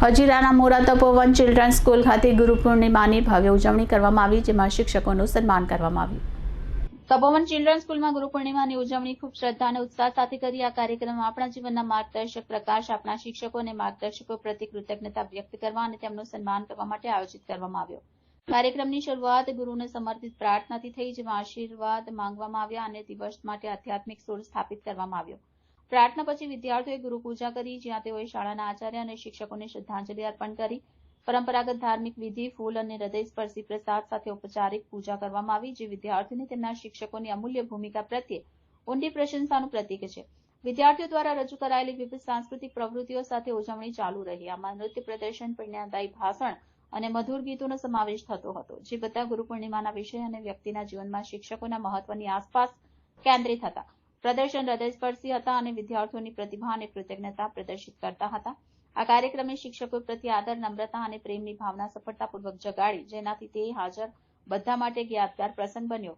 હજીરાના મોરા તપોવન children school ખાતે ગુરુ પૂર્ણિમાની ભવ્ય ઉજવણી કરવામાં આવી, જેમાં શિક્ષકોનું સન્માન કરવામાં આવ્યું. તપોવન ચિલ્ડ્રન સ્કૂલમાં ગુરુ પૂર્ણિમાની ઉજવણી ખૂબ શ્રદ્ધા અને ઉત્સાહ સાથે કરી. આ કાર્યક્રમમાં આપણા જીવનના માર્ગદર્શક પ્રકાશ, આપણા શિક્ષકો અને માર્ગદર્શકો પ્રત્યે કૃતજ્ઞતા વ્યક્ત કરવા અને તેમનું સન્માન કરવા માટે આયોજિત કરવામાં આવ્યો. કાર્યક્રમની શરૂઆત ગુરુને સમર્પિત પ્રાર્થનાથી થઈ, જેમાં આશીર્વાદ માંગવામાં આવ્યા અને દિવસ માટે આધ્યાત્મિક સુર સ્થાપિત કરવામાં આવ્યો. પ્રાર્થના પછી વિદ્યાર્થીઓએ ગુરુ પૂજા કરી, જ્યાં તેઓએ શાળાના આચાર્ય અને શિક્ષકોને શ્રદ્ધાંજલિ અર્પણ કરી. પરંપરાગત ધાર્મિક વિધિ, ફૂલ અને હૃદયસ્પર્શી પ્રસાદ સાથે ઔપચારિક પૂજા કરવામાં આવી, જે વિદ્યાર્થીઓને તેમના શિક્ષકોની અમૂલ્ય ભૂમિકા પ્રત્યે ઊંડી પ્રશંસાનું પ્રતીક છે. વિદ્યાર્થીઓ દ્વારા રજૂ કરાયેલી વિવિધ સાંસ્કૃતિક પ્રવૃત્તિઓ સાથે ઉજવણી ચાલુ રહી. આમાં નૃત્ય પ્રદર્શન પ્રેરણાદાયી ભાષણ અને મધુર ગીતોનો સમાવેશ થતો હતો, જે બધા ગુરુ પૂર્ણિમાના વિષય અને વ્યક્તિના જીવનમાં શિક્ષકોના મહત્વની આસપાસ કેન્દ્રિત હતા. પ્રદર્શન હૃદયસ્પર્શી હતા અને વિદ્યાર્થીઓની પ્રતિભા અને કૃતજ્ઞતા પ્રદર્શિત કરતા હતા. આ કાર્યક્રમે શિક્ષકો પ્રત્યે આદર, નમ્રતા અને પ્રેમની ભાવના સફળતાપૂર્વક જગાડી, જેનાથી તે હાજર બધા માટે એક યાદગાર પ્રસંગ બન્યો.